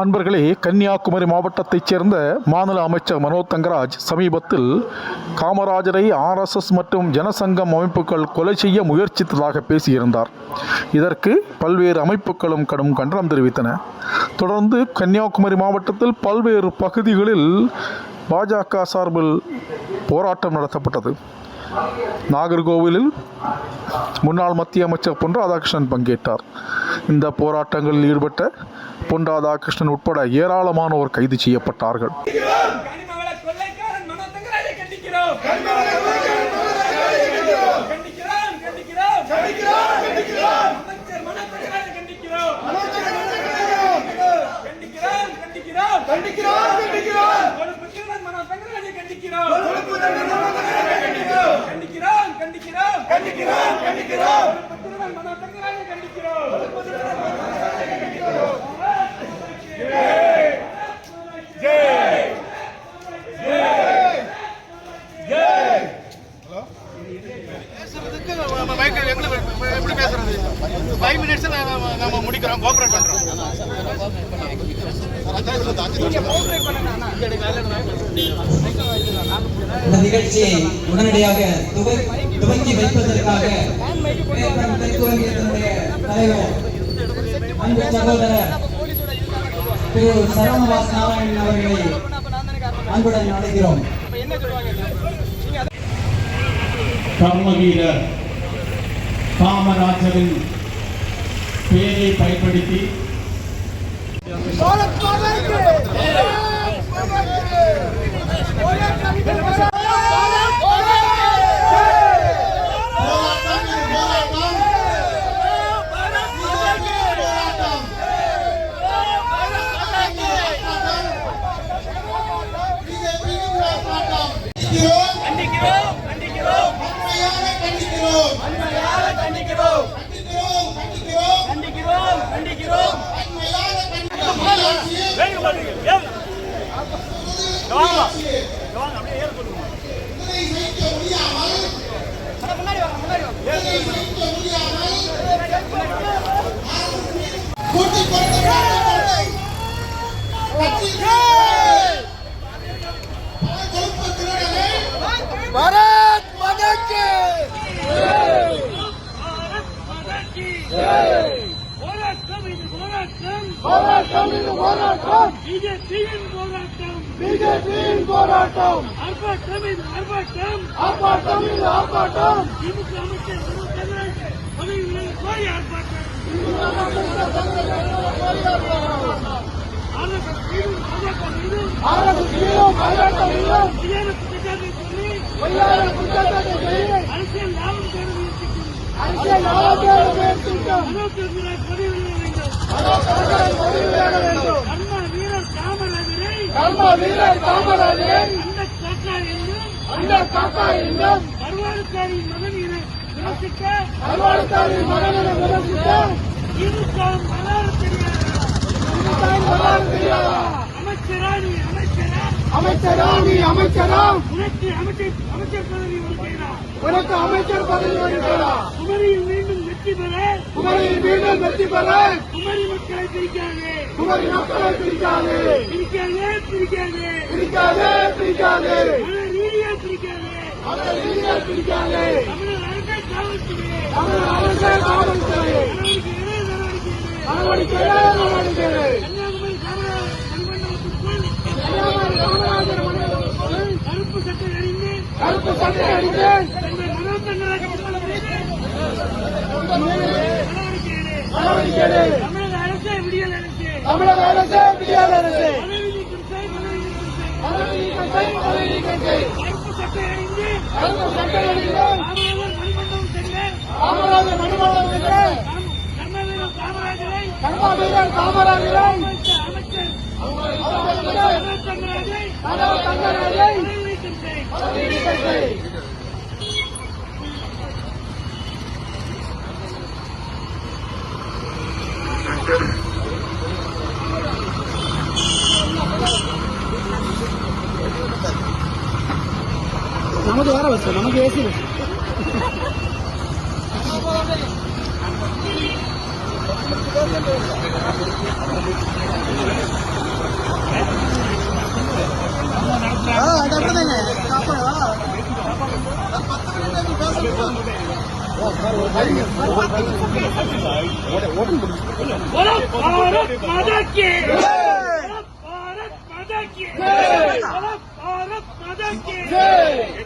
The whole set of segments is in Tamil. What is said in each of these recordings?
அன்பர்களே கன்னியாகுமரி மாவட்டத்தைச் சேர்ந்த மாநில அமைச்சர் மனோ தங்கராஜ் சமீபத்தில் காமராஜரை ஆர்எஸ்எஸ் மற்றும் ஜனசங்கம் அமைப்புகள் கொலை செய்ய முயற்சித்ததாக பேசியிருந்தார். இதற்கு பல்வேறு அமைப்புகளும் கடும் கண்டனம் தெரிவித்தன. தொடர்ந்து கன்னியாகுமரி மாவட்டத்தில் பல்வேறு பகுதிகளில் பாஜக சார்பில் போராட்டம் நடத்தப்பட்டது. நாகர்கோவிலில் முன்னாள் மத்திய அமைச்சர் பொன் ராதாகிருஷ்ணன் பங்கேற்றார். இந்த போராட்டங்களில் ஈடுபட்ட பொன் ராதாகிருஷ்ணன் உட்பட ஏராளமானோர் கைது செய்யப்பட்டார்கள். கண்டிக்கிறோம் கண்டிக்கிறோம் கண்டிக்கிறோம் கண்டிக்கிறோம் கொழுப்பு திருடன் மனோ தங்கராஜை கண்டிக்கிறோம் கண்டிக்கிறோம் கண்டிக்கிறோம் கொழுப்பு திருடன் மனோ தங்கராஜை கண்டிக்கிறோம் பேசுறதுக்கு நம்ம மைக் எங்களுக்கு எப்படி பேசுறது ஃபைவ் மினிட்ஸ் நம்ம முடிக்கிறோம் கோஆப்ரேட் பண்றோம். இந்த நிகழ்ச்சியை உடனடியாக துவ- துவக்கி வைப்பதற்காக தெற்கு வங்கியத்தினுடைய தலைவர் அன்பு சகோதரர் திரு சரவணவாஸ் நாராயணன் அவர்களை அன்புடன் அழைக்கிறோம். கர்மவீரர் காமராஜரின் பெயரை பயன்படுத்தி கண்டிக்கிறோம் கண்டிக்கிறோம் கண்டிக்கிறோம் கண்டிக்கிறோம் கண்டிக்கிறோம் பாரத் மாதா கி போராட்டம். போராட்டம் போராட்டம். போராட்டம். பிஜேபியின் போராட்டம். ஆர்ப்பாட்டம் இது ஆர்ப்பாட்டம். ஆர்ப்பாட்டம் இது ஆர்ப்பாட்டம். திமுக அமைச்சர் மனோ தங்கராஜ் பதவி விலகி கோரி ஆர்ப்பாட்டம். ஆர்எஸ்எஸ் மீதும் பாஜக மீதும் அரசு மீதும் போராட்டம் மீதும் பொய்யான குற்றச்சாட்டை சொல்லி பொய்யான குற்றச்சாட்டை செய்து அரசியல் லாபம் தேட முயற்சிக்கும். அரசியல் முயற்சிக்கும். பதவி விலக வேண்டும். கர்ம வீரர் காமராஜரை. அந்த காக்கா என்றும் அந்த காக்கா என்றும் வருவாய்க்காரியின் மகன் என விமர்சிக்க அல்வாழ்த்தாரின் மகனை விமர்சித்த திமுக வரலாறு தெரியாத இதுதான் வரலாறு தெரியாதா அமைச்சரா நீ அமைச்சரா அமைச்சரா நீ அமைச்சரா உனக்கு அமைச்சர் அமைச்சர் பதவி உனக்கு அமைச்சர் பதவி வருகிறா குமரியில் மீண்டும் வெற்றி பெற. குமரியில் மீண்டும் வெற்றி பெற. குமரி மக்களை பிரிக்காதே. குமரி மக்களை பிரிக்காது. பிரிக்காதே பிரிக்காதே. பிரிக்காதே பிரிக்காது. ரீதியா பிரிக்காதே. அதை நீங்க பிரிக்காது. தமிழர் அரசை காவல்துறை. தமிழ் அரசே காவல்துறை. நடவடிக்கை நடவடிக்கை எடு. நடவடிக்கை நடவடிக்கை கன்னியாகுமரி காமராஜர் மணிமண்டபத்திற்குள் கன்னியாகுமரி காமராஜர் மண்டபத்திற்குள் கருப்பு சட்டை அணிந்து கருப்பு. தமிழக அரசே விடியல் அரசு தமிழக அரசே அரசு கருப்பு அணிந்து கருப்பு காமராஜர் சென்ற காமராஜரை ನಮ್ಮದು ಯಾರ ಬಸ್ ನಮಗೆ ಎ ಸಿ ಬಸ್ ಮಾದಕ್ಕೆ भारत माता की जय भारत माता की जय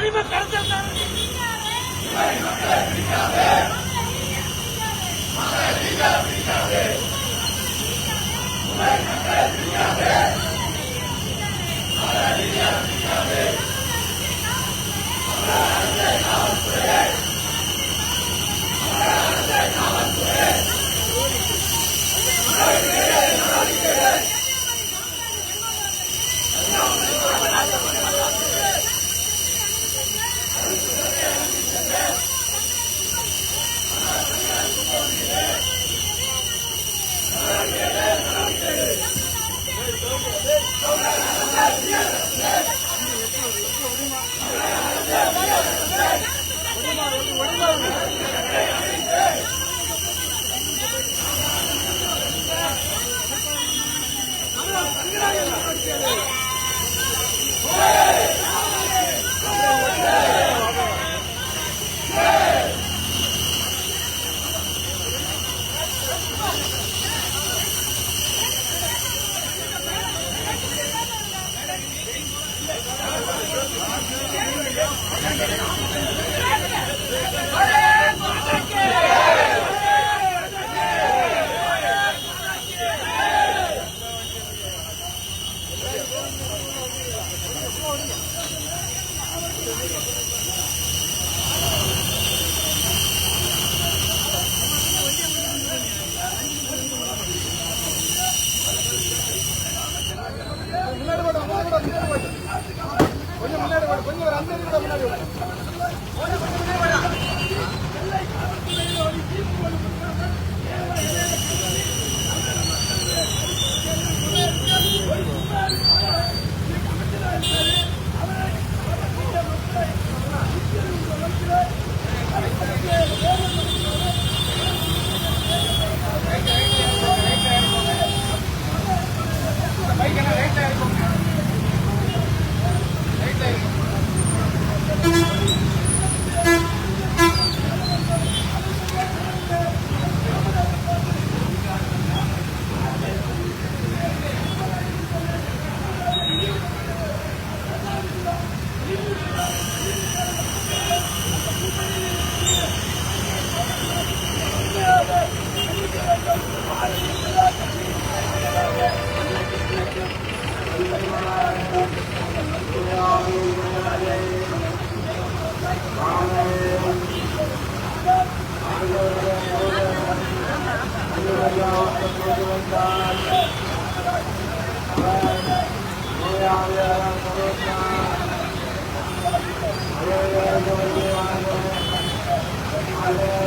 அடிமை ஒழிக திடம் மரத்தங்களாச்சு ஒழிக みんなで。ஒழிக